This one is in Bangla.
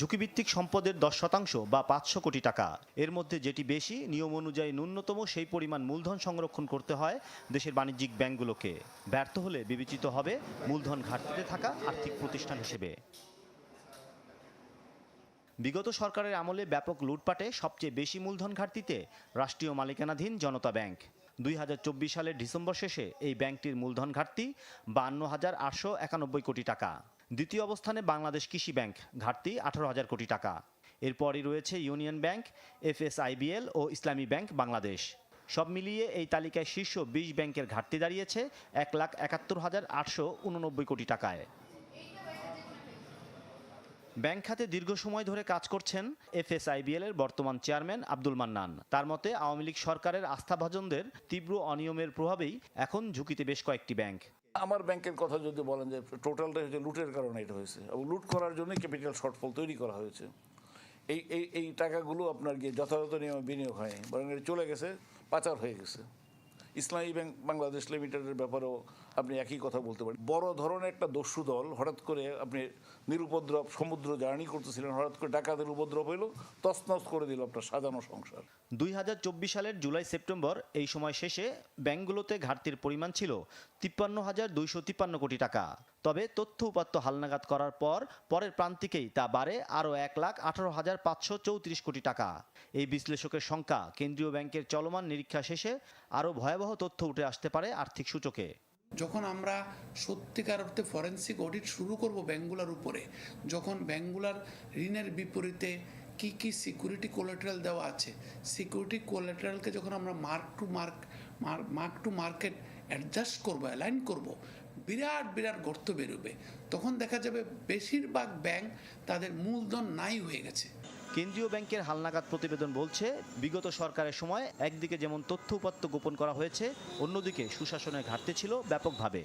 ঝুঁকিভিত্তিক সম্পদের দশ শতাংশ বা পাঁচশো কোটি টাকা। এর মধ্যে যেটি বেশি, নিয়ম অনুযায়ী ন্যূনতম সেই পরিমাণ মূলধন সংরক্ষণ করতে হয় দেশের বাণিজ্যিক ব্যাংকগুলোকে। ব্যর্থ হলে বিবেচিত হবে মূলধন ঘাটতিতে থাকা আর্থিক প্রতিষ্ঠান হিসেবে। বিগত সরকারের আমলে ব্যাপক লুটপাটে সবচেয়ে বেশি মূলধন ঘাটতিতে রাষ্ট্রীয় মালিকানাধীন জনতা ব্যাংক। দুই হাজার চব্বিশ সালের ডিসেম্বর শেষে এই ব্যাংকটির মূলধন ঘাটতি বান্ন হাজার আটশো একানব্বই কোটি টাকা। দ্বিতীয় অবস্থানে বাংলাদেশ কৃষি ব্যাংক, ঘাটতি আঠারো হাজার কোটি টাকা। এরপরই রয়েছে ইউনিয়ন ব্যাংক, এফএসআইবিএল ও ইসলামী ব্যাংক বাংলাদেশ। সব মিলিয়ে এই তালিকায় শীর্ষ বিশ ব্যাংকের ঘাটতি দাঁড়িয়েছে এক লাখ একাত্তর হাজার আটশো উননব্বই কোটি টাকায়। ব্যাংক খাতে দীর্ঘ সময় ধরে কাজ করছেন এফ এফএসআইবিএল এর বর্তমান চেয়ারম্যান আব্দুল মান্নান। তার মতে, আওয়ামী লীগ সরকারের আস্থাভাজনদের তীব্র অনিয়মের প্রভাবেই এখন ঝুঁকিতে বেশ কয়েকটি ব্যাংক। আমার ব্যাংকের কথা যদি বলেন যে টোটালটা হচ্ছে লুটের কারণে এটা হয়েছে। এবং লুট করার জন্য ক্যাপিটাল শর্টফল তৈরি করা হয়েছে। এই এই এই টাকাগুলো আপনার গিয়ে যথাযথ নিয়মে বিনিয়োগ হয়নি বরং চলে গেছে, পাচার হয়ে গেছে। ইসলামী ব্যাংক বাংলাদেশ লিমিটেডের ব্যাপারেও আপনি একই কথা বলতে পারেন। বড় ধরনের একটা দস্যু দল হঠাৎ করে আপনি নিরুপদ্রব সমুদ্র জার্নি করতেছিলেন, হঠাৎ করে ডাকাতের উপদ্রব হইল, তছনছ করে দিল আপনার সাজানো সংসার। দুই সালের জুলাই সেপ্টেম্বর, এই সময় শেষে ব্যাংকগুলোতে ঘাটতির পরিমাণ ছিল তিপ্পান্ন হাজার দুইশো তিপ্পান্ন কোটি টাকা। তবে তথ্য উপাত্ত হালনাগাদ করার পর, পরের প্রান্তিকেই তা বাড়ে আরও এক লাখ আঠারো হাজার পাঁচশো চৌত্রিশ কোটি টাকা। এই বিশ্লেষকের সংখ্যা কেন্দ্রীয় ব্যাংকের চলমান নিরীক্ষা শেষে আরও ভয়াবহ তথ্য উঠে আসতে পারে আর্থিক সূচকে। যখন আমরা সত্যিকার অর্থে ফরেন্সিক অডিট শুরু করব ব্যাঙ্কগুলোর উপরে, যখন ব্যাঙ্কগুলার ঋণের বিপরীতে কি কি সিকিউরিটি কোলাটারাল দেওয়া আছে সিকিউরিটি কোলাটারালকে যখন আমরা mark to mark mark to market adjust করব অ্যালাইন করব, বিরাট বিরাট গর্ত বেরোবে। তখন দেখা যাবে বেশিরভাগ ব্যাংক তাদের মূলধন নাই হয়ে গেছে। কেন্দ্রীয় ব্যাংকের হালনাগাদ প্রতিবেদন বলছে, বিগত সরকারের সময় একদিকে যেমন তথ্য উপাত্ত গোপন করা হয়েছে, অন্যদিকে সুশাসনের ঘাটতি ছিল ব্যাপকভাবে।